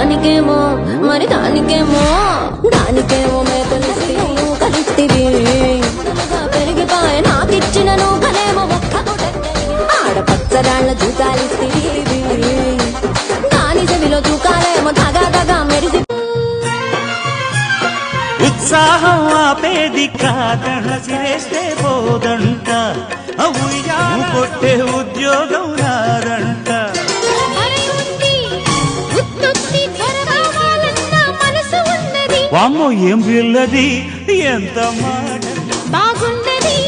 దానికేమో మరి దానికేమో? దానికేమో మేకలిస్తి నువ్వు కలిస్తివి. ముద్దలుగా పెరిగిపోయే నాకిచ్చిన నువ్వునేమో ఒక్కతో ఆడపచ్చరాళ్ళ జూకాలిస్తివి దాని చెవిలో చూకాలేమో దగా దగా మెరిసి ఉత్సాహం ఆపేది కాదంట చేస్తే పోదంట. ఉయ్యాలు కొట్టే ఉద్యోగం వామ్మో ఏం పిల్లది ఎంత మాట? బాగున్నది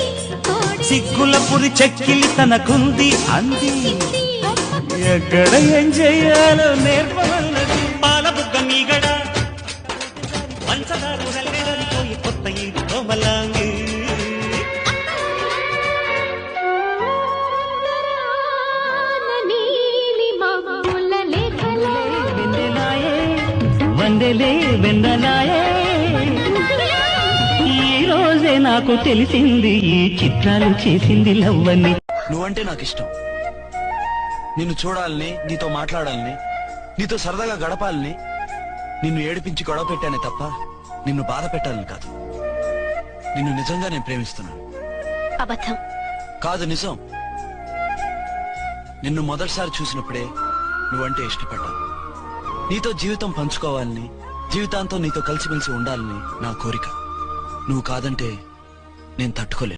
సిగ్గుల పురి చెక్కిలి తనకుంది అంది. ఎక్కడ ఏం చెయ్యాలో నేర్పమన్నది. పాల బుగ్గ మీగడ. పంచదారు కొత్త ఈ కోమలాంగి. వందలే వెన్నలాయే. ఈ రోజే నాకు తెలిసింది ఈ చిత్రాలు చేసింది లవ్వని. నువ్వంటే నాకు ఇష్టం నిన్ను చూడాలని నీతో మాట్లాడాలని నీతో సరదాగా గడపాలని నిన్ను ఏడిపించి గొడవ పెట్టానే తప్ప నిన్ను బాధ పెట్టాలని కాదు. నిన్ను నిజంగా నేను ప్రేమిస్తున్నాను. అబద్ధం. కాదు నిజం. నిన్ను మొదటిసారి చూసినప్పుడే నువ్వంటే ఇష్టపడ్డాను. నీతో జీవితం పంచుకోవాలని జీవితాంతం నీతో కలిసిమెలిసి ఉండాలని నా కోరిక. నువ్వు కాదంటే నేను తట్టుకోలేను.